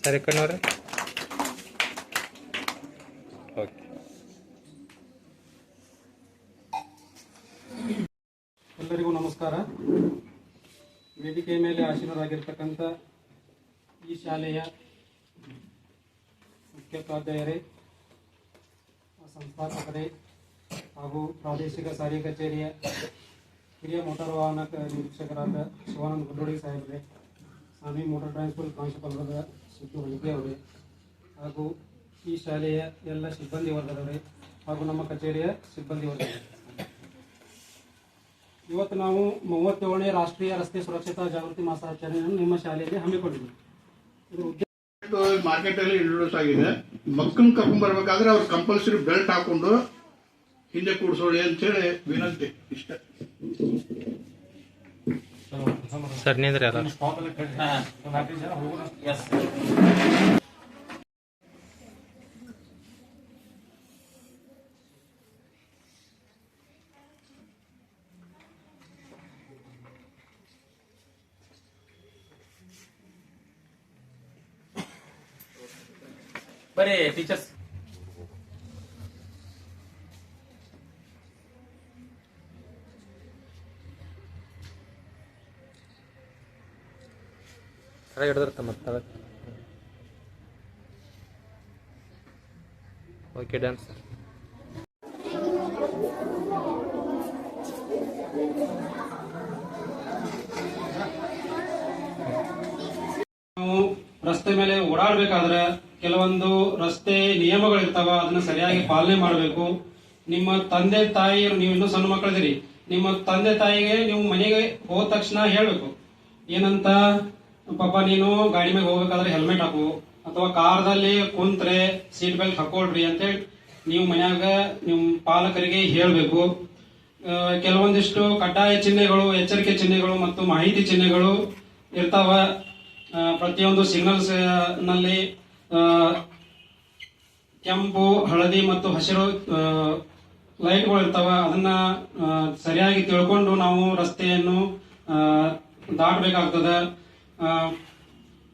ಸರಿ ಕಣ್ಣವ್ರೆ ಓಕೆ ಎಲ್ಲರಿಗೂ ನಮಸ್ಕಾರ. ವೇದಿಕೆ ಮೇಲೆ ಆಶೀನರಾಗಿರ್ತಕ್ಕಂಥ ಈ ಶಾಲೆಯ ಮುಖ್ಯೋಪಾಧ್ಯಾಯರೇ ಸಂಸ್ಥಾಪಕರೇ ಹಾಗೂ ಪ್ರಾದೇಶಿಕ ಸಾರಿಗೆ ಕಚೇರಿಯ ಹಿರಿಯ ಮೋಟಾರ್ ವಾಹನ ನಿರೀಕ್ಷಕರಾದ ಶಿವಾನಂದ ಗುಡ್ಡೋಡಿ ಸಾಹೇಬ್ರೆ ಸ್ವಾಮಿ ಮೋಟಾರ್ ಟ್ರಾನ್ಸ್ಪೋರ್ಟ್ ಪ್ರಾಂಶುಪಾಲರಾದ ಸಿದ್ದು ಹೊಲಿಗೆ ಅವರೇ, ಹಾಗೂ ಈ ಶಾಲೆಯ ಎಲ್ಲ ಸಿಬ್ಬಂದಿ ವರ್ಗದವರೇ, ಹಾಗೂ ನಮ್ಮ ಕಚೇರಿಯ ಸಿಬ್ಬಂದಿ ವರ್ಗದವರೇ. ಇವತ್ತು ನಾವು ಮೂವತ್ತೇಳನೇ ರಾಷ್ಟ್ರೀಯ ರಸ್ತೆ ಸುರಕ್ಷತಾ ಜಾಗೃತಿ ಮಾಸಾಚರಣೆಯನ್ನು ನಿಮ್ಮ ಶಾಲೆಯಲ್ಲಿ ಹಮ್ಮಿಕೊಂಡಿದ್ದೀವಿ. ಇದು ಮಾರ್ಕೆಟ್ ಅಲ್ಲಿ ಇಂಟ್ರೊಡ್ಯೂಸ್ ಆಗಿದೆ. ಮಕ್ಕಳನ್ನ ಕರ್ಕೊಂಡ್ ಬರ್ಬೇಕಾದ್ರೆ ಅವ್ರು ಕಂಪಲ್ಸರಿ ಬೆಲ್ಟ್ ಹಾಕೊಂಡು ಹಿಂದೆ ಕೂಡ್ಸೋಳಿ ಅಂತ ಹೇಳಿ ವಿನಂತಿ ಇಷ್ಟ. ಸರ್ ನಿಂದ್ರಿ ಅಲ್ಲ ಬರೀ ಟೀಚರ್ಸ್ ಅದ ಹಿಡಿದಿರ್ತ ಮತ್ತೆ ಓಕೆ ಡ್ಯಾನ್ಸ್ ರಸ್ತೆ ಮೇಲೆ ಓಡಾಡಬೇಕಾದ್ರೆ ಕೆಲವೊಂದು ರಸ್ತೆ ನಿಯಮಗಳಿರ್ತಾವ, ಅದನ್ನ ಸರಿಯಾಗಿ ಪಾಲನೆ ಮಾಡಬೇಕು. ನಿಮ್ಮ ತಂದೆ, ತಾಯಿಯರು, ನೀವು ಇನ್ನೂ ಸಣ್ಣ ಮಕ್ಕಳಿದ್ದೀರಿ. ನಿಮ್ಮ ತಂದೆ, ತಾಯಿಗೆ ನೀವು ಮನೆಗೆ ಹೋದ ತಕ್ಷಣ ಹೇಳಬೇಕು. ಏನಂತ? ಪಾಪ ನೀನು ಗಾಡಿ ಮೇಲೆ ಹೋಗ್ಬೇಕಾದ್ರೆ ಹೆಲ್ಮೆಟ್ ಹಾಕು, ಅಥವಾ ಕಾರ್ದಲ್ಲಿ ಕುಂತ್ರೆ ಸೀಟ್ ಬೆಲ್ಟ್ ಹಾಕೊಳ್ರಿ ಅಂತೇಳಿ ನೀವು ಮನ್ಯಾಗ ನಿಮ್ಮ ಪಾಲಕರಿಗೆ ಹೇಳಬೇಕು. ಕೆಲವೊಂದಿಷ್ಟು ಕಡ್ಡಾಯ ಚಿಹ್ನೆಗಳು, ಎಚ್ಚರಿಕೆ ಚಿಹ್ನೆಗಳು ಮತ್ತು ಮಾಹಿತಿ ಚಿಹ್ನೆಗಳು ಇರ್ತಾವ. ಪ್ರತಿಯೊಂದು ಸಿಗ್ನಲ್ಸ್ನಲ್ಲಿ ಕೆಂಪು, ಹಳದಿ ಮತ್ತು ಹಸಿರು ಲೈಟ್ಗಳು ಇರ್ತಾವ. ಅದನ್ನ ಸರಿಯಾಗಿ ತಿಳ್ಕೊಂಡು ನಾವು ರಸ್ತೆಯನ್ನು ದಾಟಬೇಕಾಗ್ತದೆ.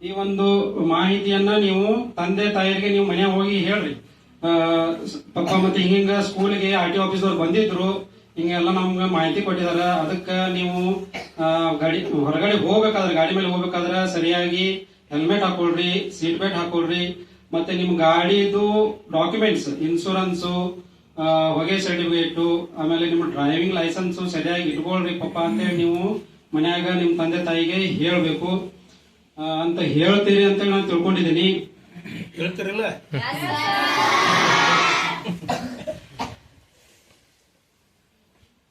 ಈ ಒಂದು ಮಾಹಿತಿಯನ್ನ ನೀವು ತಂದೆ ತಾಯಿಗೆ ನೀವು ಮನೆ ಹೋಗಿ ಹೇಳ್ರಿ. ಪಪ್ಪ ಮತ್ತೆ ಹಿಂಗ ಸ್ಕೂಲ್ಗೆ ಆರ್ ಟಿ ಆಫೀಸ್ದವ್ರು ಬಂದಿದ್ರು, ಹಿಂಗೆಲ್ಲ ನಮ್ಗೆ ಮಾಹಿತಿ ಕೊಟ್ಟಿದಾರೆ. ಅದಕ್ಕೆ ನೀವು ಗಾಡಿ, ಹೊರಗಡೆ ಹೋಗ್ಬೇಕಾದ್ರೆ, ಗಾಡಿ ಮೇಲೆ ಹೋಗ್ಬೇಕಾದ್ರೆ ಸರಿಯಾಗಿ ಹೆಲ್ಮೆಟ್ ಹಾಕೊಳ್ರಿ, ಸೀಟ್ ಬೆಲ್ಟ್ ಹಾಕೊಳ್ರಿ, ಮತ್ತೆ ನಿಮ್ ಗಾಡಿದು ಡಾಕ್ಯುಮೆಂಟ್ಸ್ ಇನ್ಶೂರೆನ್ಸ್ ಹೊಗೆ ಸರ್ಟಿಫಿಕೇಟ್, ಆಮೇಲೆ ನಿಮ್ಮ ಡ್ರೈವಿಂಗ್ ಲೈಸೆನ್ಸ್ ಸರಿಯಾಗಿ ಇಟ್ಕೊಳ್ರಿ ಪಪ್ಪ ಅಂತೇಳಿ ನೀವು ಮನ್ಯಾಗ ನಿಮ್ ತಂದೆ ತಾಯಿಗೆ ಹೇಳ್ಬೇಕು. ಅಂತ ಹೇಳ್ತೀರಿ ಅಂತ ನಾನು ತಿಳ್ಕೊಂಡಿದ್ದೀನಿ. ಹೇಳ್ತಿರಲ್ಲ?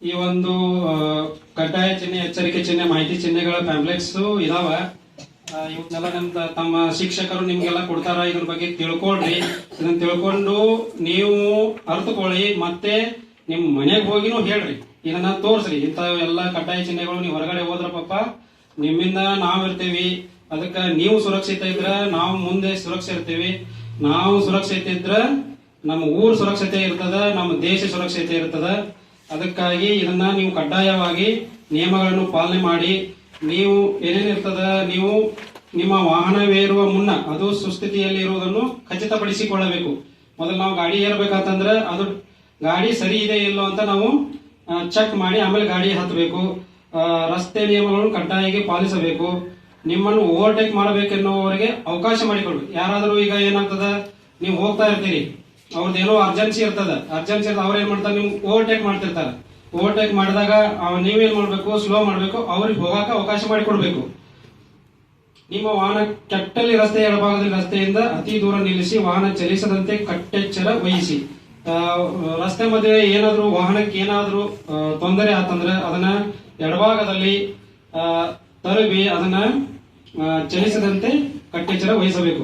ಈ ಒಂದು ಕಡ್ಡಾಯ ಚಿಹ್ನೆ ಎಚ್ಚರಿಕೆ ಚಿಹ್ನೆ ಮಾಹಿತಿ ಚಿಹ್ನೆಗಳ ಪ್ಯಾಂಪ್ಲೆಟ್ಸ್ ಇದಾವ. ಇವನ್ನೆಲ್ಲ ನಮ್ ತಮ್ಮ ಶಿಕ್ಷಕರು ನಿಮ್ಗೆಲ್ಲ ಕೊಡ್ತಾರ ಇದ್ರ ಬಗ್ಗೆ ತಿಳ್ಕೊಳ್ರಿ. ಇದನ್ನ ತಿಳ್ಕೊಂಡು ನೀವು ಅರ್ಥಕೊಳ್ಳಿ ಮತ್ತೆ ನಿಮ್ ಮನೆಗೆ ಹೋಗಿನೂ ಹೇಳ್ರಿ. ಇದನ್ನ ತೋರ್ಸ್ರಿ. ಇಂಥ ಎಲ್ಲ ಕಡ್ಡಾಯ ಚಿಹ್ನೆಗಳು ನೀವು ಹೊರಗಡೆ ಹೋದ್ರ ಪಾಪ ನಿಮ್ಮಿಂದ ನಾವ್ ಇರ್ತೀವಿ ಅದಕ್ಕ ನೀವು ಸುರಕ್ಷಿತ ಇದ್ರ ನಾವು ಮುಂದೆ ಸುರಕ್ಷೆ ಇರ್ತೀವಿ. ನಾವು ಸುರಕ್ಷಿತ ಇದ್ರ ನಮ್ಮ ಊರ್ ಸುರಕ್ಷತೆ ಇರ್ತದ, ನಮ್ಮ ದೇಶ ಸುರಕ್ಷತೆ ಇರ್ತದ. ಅದಕ್ಕಾಗಿ ಇದನ್ನ ನೀವು ಕಡ್ಡಾಯವಾಗಿ ನಿಯಮಗಳನ್ನು ಪಾಲನೆ ಮಾಡಿ. ನೀವು ಏನೇನಿರ್ತದ ನೀವು ನಿಮ್ಮ ವಾಹನವೇರುವ ಮುನ್ನ ಅದು ಸುಸ್ಥಿತಿಯಲ್ಲಿ ಇರುವುದನ್ನು ಖಚಿತಪಡಿಸಿಕೊಳ್ಳಬೇಕು. ಮೊದಲು ನಾವು ಗಾಡಿ ಏರ್ಬೇಕಂತಂದ್ರೆ ಅದು ಗಾಡಿ ಸರಿ ಇದೆ ಇಲ್ಲೋ ಅಂತ ನಾವು ಚೆಕ್ ಮಾಡಿ ಆಮೇಲೆ ಗಾಡಿ ಹತ್ತಬೇಕು ರಸ್ತೆ ನಿಯಮಗಳನ್ನು ಕಡ್ಡಾಯವಾಗಿ ಪಾಲಿಸಬೇಕು. ನಿಮ್ಮನ್ನು ಓವರ್ಟೇಕ್ ಮಾಡಬೇಕೆನ್ನುವವರಿಗೆ ಅವಕಾಶ ಮಾಡಿಕೊಡ್ಬೇಕು ಯಾರಾದರೂ ಈಗ ಏನಾಗ್ತದ? ನೀವು ಹೋಗ್ತಾ ಇರ್ತೀರಿ. ಅವ್ರದ್ದು ಏನೋ ಅರ್ಜೆನ್ಸಿ ಇರ್ತದ. ಅರ್ಜೆನ್ಸಿ ಇರ್ತದೆ. ಅವ್ರು ಏನ್ ಮಾಡ್ತಾರೆ? ನಿಮ್ಗೆ ಓವರ್ಟೇಕ್ ಮಾಡ್ತಿರ್ತಾರೆ. ಓವರ್ಟೇಕ್ ಮಾಡಿದಾಗ ನೀವೇನ್ ಮಾಡ್ಬೇಕು? ಸ್ಲೋ ಮಾಡ್ಬೇಕು. ಅವ್ರಿಗೆ ಹೋಗಾಕ ಅವಕಾಶ ಮಾಡಿಕೊಡ್ಬೇಕು. ನಿಮ್ಮ ವಾಹನ ಕೆಟ್ಟಲ್ಲಿ ರಸ್ತೆ, ಎಡಭಾಗದಲ್ಲಿ ರಸ್ತೆಯಿಂದ ಅತಿ ದೂರ ನಿಲ್ಲಿಸಿ ವಾಹನ ಚಲಿಸದಂತೆ ಕಟ್ಟೆಚ್ಚರ ವಹಿಸಿ. ರಸ್ತೆ ಮಧ್ಯೆ ಏನಾದರೂ, ವಾಹನಕ್ಕೆ ಏನಾದರೂ ತೊಂದರೆ ಆತಂದ್ರೆ ಅದನ್ನ ಎಡಭಾಗದಲ್ಲಿ ತಲುಪಿ ಅದನ್ನ ಚಲಿಸದಂತೆ ಕಟ್ಟೆಚ್ಚರ ವಹಿಸಬೇಕು.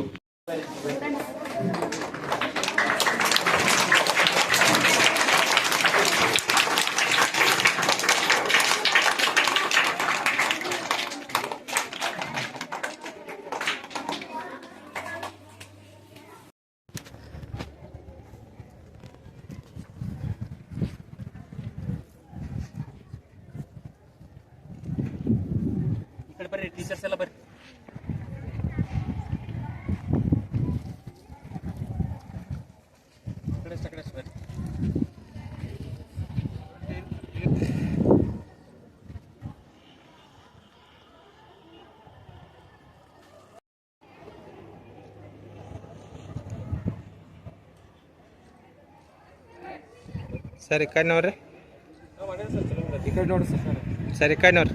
ಈ ಕಡೆ ಬರ್ರಿ ಟೀಚರ್ಸ್ ಎಲ್ಲ ಬರ್ರಿ. ಸರ್ ಕಣ್ಣವ್ರಿ. ಸರಿ ಕಣ್ಣವ್ರಿ.